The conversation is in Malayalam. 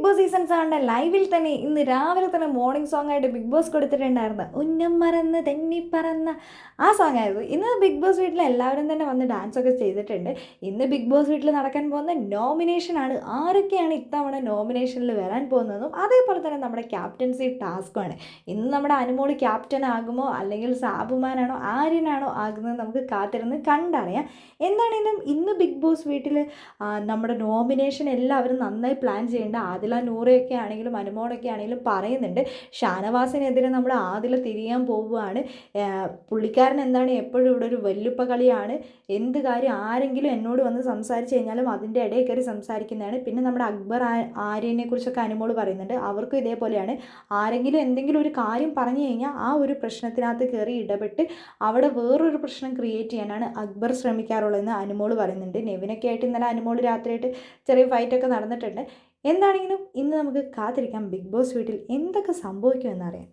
ബിഗ് ബോസ് സീസൺ സെവന്റെ ലൈവിൽ തന്നെ ഇന്ന് രാവിലെ തന്നെ മോർണിംഗ് സോങ് ആയിട്ട് ബിഗ് ബോസ് കൊടുത്തിട്ടുണ്ടായിരുന്നു. ഉന്നം മറന്ന് തെന്നി പറന്ന ആ സോങ് ആയിരുന്നു. ഇന്ന് ബിഗ് ബോസ് വീട്ടിൽ എല്ലാവരും തന്നെ വന്ന് ഡാൻസ് ഒക്കെ ചെയ്തിട്ടുണ്ട്. ഇന്ന് ബിഗ് ബോസ് വീട്ടിൽ നടക്കാൻ പോകുന്ന നോമിനേഷൻ ആണ്. ആരൊക്കെയാണ് ഇത്തവണ നോമിനേഷനിൽ വരാൻ പോകുന്നതെന്നും അതേപോലെ തന്നെ നമ്മുടെ ക്യാപ്റ്റൻസി ടാസ്ക്കുമാണ് ഇന്ന് നമ്മുടെ അനുമോൾ ക്യാപ്റ്റൻ ആകുമോ? അല്ലെങ്കിൽ സാബുമാനാണോ? ആര്യനാണോ ആകുന്നത് നമുക്ക് കാത്തിരുന്ന് കണ്ടറിയാം. എന്താണെങ്കിലും ഇന്ന് ബിഗ് ബോസ് വീട്ടിൽ നമ്മുടെ നോമിനേഷൻ എല്ലാവരും നന്നായി പ്ലാൻ ചെയ്യേണ്ട ആദില നൂറയൊക്കെ ആണെങ്കിലും അനുമോളൊക്കെ ആണെങ്കിലും പറയുന്നുണ്ട്. ഷാനവാസിനെതിരെ നമ്മൾ ആദില തിരിയാൻ പോവുകയാണ്. പുള്ളിക്കാരൻ എന്താണ്? എപ്പോഴും ഇവിടെ ഒരു വല്ലുപ്പ കളിയാണ്. എന്ത് കാര്യം ആരെങ്കിലും എന്നോട് വന്ന് സംസാരിച്ച് കഴിഞ്ഞാലും അതിന്റെ ഇടയിൽ കയറി സംസാരിക്കുന്നതാണ്. പിന്നെ നമ്മുടെ അക്ബർ ആര്യനെ കുറിച്ചൊക്കെ അനുമോൾ പറയുന്നുണ്ട്. അവർക്കും ഇതേപോലെയാണ്. ആരെങ്കിലും എന്തെങ്കിലും ഒരു കാര്യം പറഞ്ഞു കഴിഞ്ഞാൽ ആ ഒരു പ്രശ്നത്തിനകത്ത് കയറി ഇടപെട്ട് അവിടെ വേറൊരു പ്രശ്നം ക്രിയേറ്റ് ചെയ്യാനാണ് അക്ബർ ശ്രമിക്കാറുള്ളതെന്ന് അനുമോൾ പറയുന്നുണ്ട്. നെവിനൊക്കെ ആയിട്ട് ഇന്നലെ അനുമോൾ രാത്രിയായിട്ട് ചെറിയ ഫൈറ്റൊക്കെ നടന്നിട്ടുണ്ട്. എന്താണെങ്കിലും ഇന്ന് നമുക്ക് കാത്തിരിക്കാം ബിഗ് ബോസ് വീട്ടിൽ എന്തൊക്കെ സംഭവിക്കുമെന്നറിയാം